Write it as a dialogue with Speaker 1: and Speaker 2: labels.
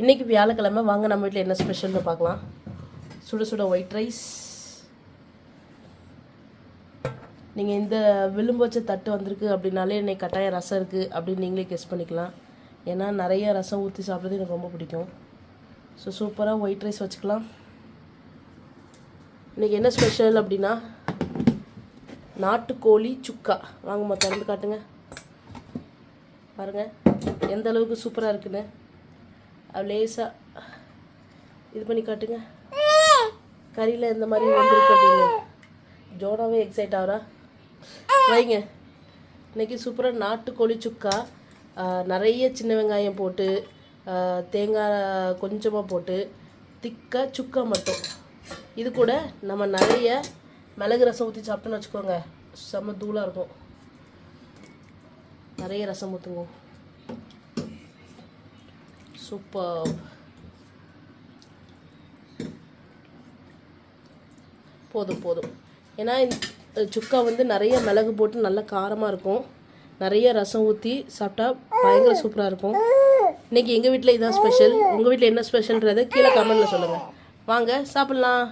Speaker 1: இன்றைக்கி வியாழக்கிழமை வாங்க நம்ம வீட்டில் என்ன ஸ்பெஷல்னு பார்க்கலாம். சுட சுட ஒயிட் ரைஸ் நீங்கள் இந்த விளிம்பு வச்ச தட்டு வந்திருக்கு அப்படின்னாலே இன்றைக்கி கட்டாயம் ரசம் இருக்குது அப்படின்னு நீங்களே கெஸ் பண்ணிக்கலாம். ஏன்னா நிறைய ரசம் ஊற்றி சாப்பிட்றது எனக்கு ரொம்ப பிடிக்கும். ஸோ சூப்பராக ஒயிட் ரைஸ் வச்சுக்கலாம். இன்றைக்கி என்ன ஸ்பெஷல் அப்படின்னா நாட்டுக்கோழி சுக்கா. வாங்கம்மா திறந்து காட்டுங்க. பாருங்கள் எந்த அளவுக்கு சூப்பராக இருக்குன்னு. லேசாக இது பண்ணி காட்டுங்க. கறியில் இந்த மாதிரி வந்துருக்கு அப்படின்னு. ஜோடாவே எக்ஸைட் ஆகிறா. வைங்க. இன்னைக்கு சூப்பராக நாட்டுக்கோழி சுக்கா நிறைய சின்ன வெங்காயம் போட்டு தேங்காய் கொஞ்சமாக போட்டு திக்காக சுக்கா மட்டும். இது கூட நம்ம நிறைய மிளகு ரசம் ஊற்றி சாப்பிட்டோன்னு வச்சுக்கோங்க. செம்ம தூளாக இருக்கும். நிறைய ரசம் ஊற்றுங்க சூப்பர் போதும் போதும். ஏன்னா சுக்கா வந்து நிறைய மிளகு போட்டு நல்லா காரமாக இருக்கும். நிறைய ரசம் ஊற்றி சாப்பிட்டா பயங்கர சூப்பராக இருக்கும். இன்றைக்கி எங்கள் வீட்டில் இதான் ஸ்பெஷல் உங்கள் வீட்டில் என்ன ஸ்பெஷல்ன்றதை கீழே கமெண்டில் சொல்லுங்கள் வாங்க சாப்பிட்லாம்.